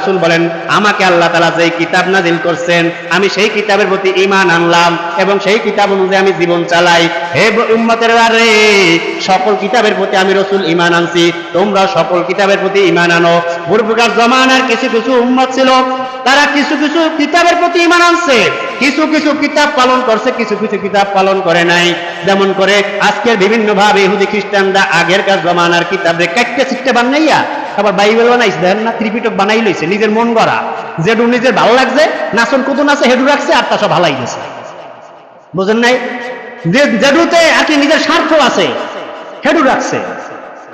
রসুল বলেন, আমাকে আল্লাহ তালা যেই কিতাব নাজিল করছেন, আমি সেই কিতাবের প্রতি ইমান আনলাম এবং সেই কিতাব অনুযায়ী আমি জীবন চালাই। হে উম্মতের আরে সকল কিতাবের প্রতি আমি রসুল ইমান আনছি। তোমরা সকল কিতাবের প্রতি ইমান আনো। পূর্বকার জমানার কিছু কিছু উম্মত ছিল, তারা কিছু কিছু কিতাবের প্রতি ইমান আনছে। কিছু কিছু কিতাব পালন করছে, কিছু কিছু কিতাব পালন করে নাই। যেমন করে আজকের বিভিন্ন ভাবে ইহুদি খ্রিস্টানরা আগের কাজ জমানার কিতাবে কাটতে শিখতে বানাইয়া আবার বাইবেল বানাইছে, দেখেন না, ত্রিপিটক বানাই লইছে, নিজের মন গড়া। যেটু নিজের ভালো লাগছে, নাচন কুতুন আছে, হেডু রাখছে, আর তা সব হালাই গেছে বুঝেন নাই? যে যেটুতে আর কি নিজের স্বার্থ আছে, হেডু রাখছে।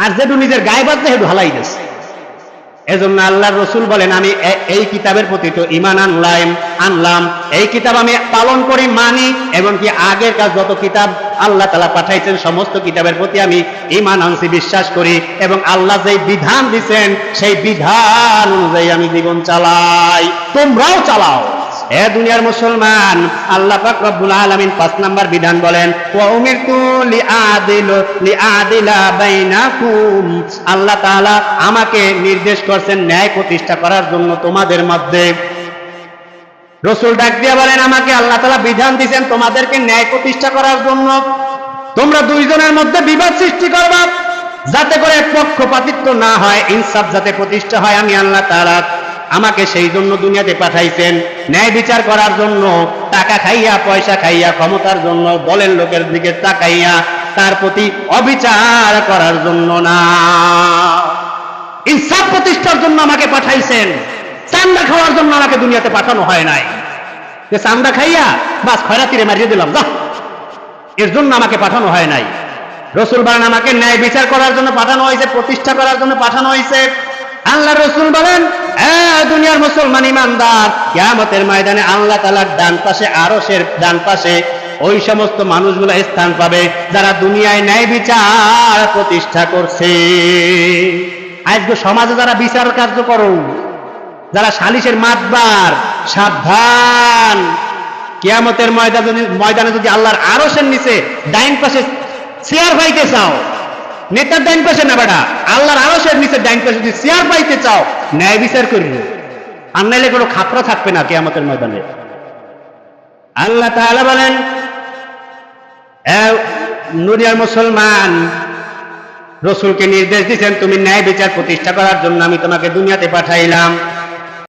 আর যেটু নিজের গায়ে বাঁধছে হেডু হালাই গেছে এজন্য আল্লাহ রসুল বলেন, আমি এই কিতাবের প্রতি তো ইমান আনলাম আনলাম। এই কিতাব আমি পালন করি মানি, এবং কি আগের কাজ যত কিতাব আল্লাহ তালা পাঠাইছেন, সমস্ত কিতাবের প্রতি আমি ইমান আনছি, বিশ্বাস করি, এবং আল্লাহ যেই বিধান দিচ্ছেন সেই বিধান অনুযায়ী আমি জীবন চালাই। তোমরাও চালাও। এ দুনিয়ার মুসলমান, আল্লাহ পাক রব্বুল আলামিন পাঁচ নাম্বার বিধান বলেন ওয়া উমিরতু লিআদিল, লিআদিলা বাইনাকুম। আল্লাহ তাআলা আমাকে নির্দেশ করছেন, ন্যায় প্রতিষ্ঠা করার জন্য তোমাদের মধ্যে। রসুল ডাক দিয়ে বলেন, আমাকে আল্লাহ তালা বিধান দিয়েছেন তোমাদেরকে ন্যায় প্রতিষ্ঠা করার জন্য। তোমরা দুইজনের মধ্যে বিবাদ সৃষ্টি করবা। যাতে করে পক্ষপাতিত্ব না হয়, ইনসাফ যাতে প্রতিষ্ঠা হয়, আমি আল্লাহ তাআলা আমাকে সেই জন্য দুনিয়াতে পাঠাইছেন। ন্যায় বিচার করার জন্য, টাকা খাইয়া, পয়সা খাইয়া, ক্ষমতার জন্য, দলের লোকের দিকে তাকাইয়া, তার প্রতি অবিচার করার জন্য না। ইনসাফ প্রতিষ্ঠার জন্য আমাকে পাঠাইছেন। চান্দা খাওয়ার জন্য আমাকে দুনিয়াতে পাঠানো হয় নাই। যে চান্দা খাইয়া বাস খয়রাতিরে মারিয়ে দিলাম যা এর জন্য আমাকে পাঠানো হয় নাই। রসুল বলেন, আমাকে ন্যায় বিচার করার জন্য পাঠানো হয়েছে, প্রতিষ্ঠা করার জন্য পাঠানো হয়েছে। আল্লাহ রসুল বলেন, "এ দুনিয়ার মুসলমান ইমানদার, কিয়ামতের ময়দানে আল্লাহ তালার ডান পাশে, আরশের ডান পাশে ওই সমস্ত মানুষগুলো স্থান পাবে যারা দুনিয়ায় ন্যায় বিচার প্রতিষ্ঠা করছে। আজকে সমাজে যারা বিচার কার্য করো যারা সালিশের মাতবার, সাবধান। কিয়ামতের ময়দানে যদি- ময়দানে যদি আল্লাহর আরশের নিচে ডাইন পাশে চেয়ার পাইতে চাও, নেতার ডাইন পাশে না বেটা, আল্লাহর আরশের নিচে ডাইন পাশে যদি চেয়ার পাইতে চাও, ন্যায় বিচার করবে। আর নাইলে কোনো খাতরা থাকবে না কিয়ামতের ময়দানে। আল্লাহ তাআলা বলেন নুরিয়ার মুসলমান, রসুলকে নির্দেশ দিচ্ছেন তুমি ন্যায় বিচার প্রতিষ্ঠা করার জন্য আমি তোমাকে দুনিয়াতে পাঠাইলাম।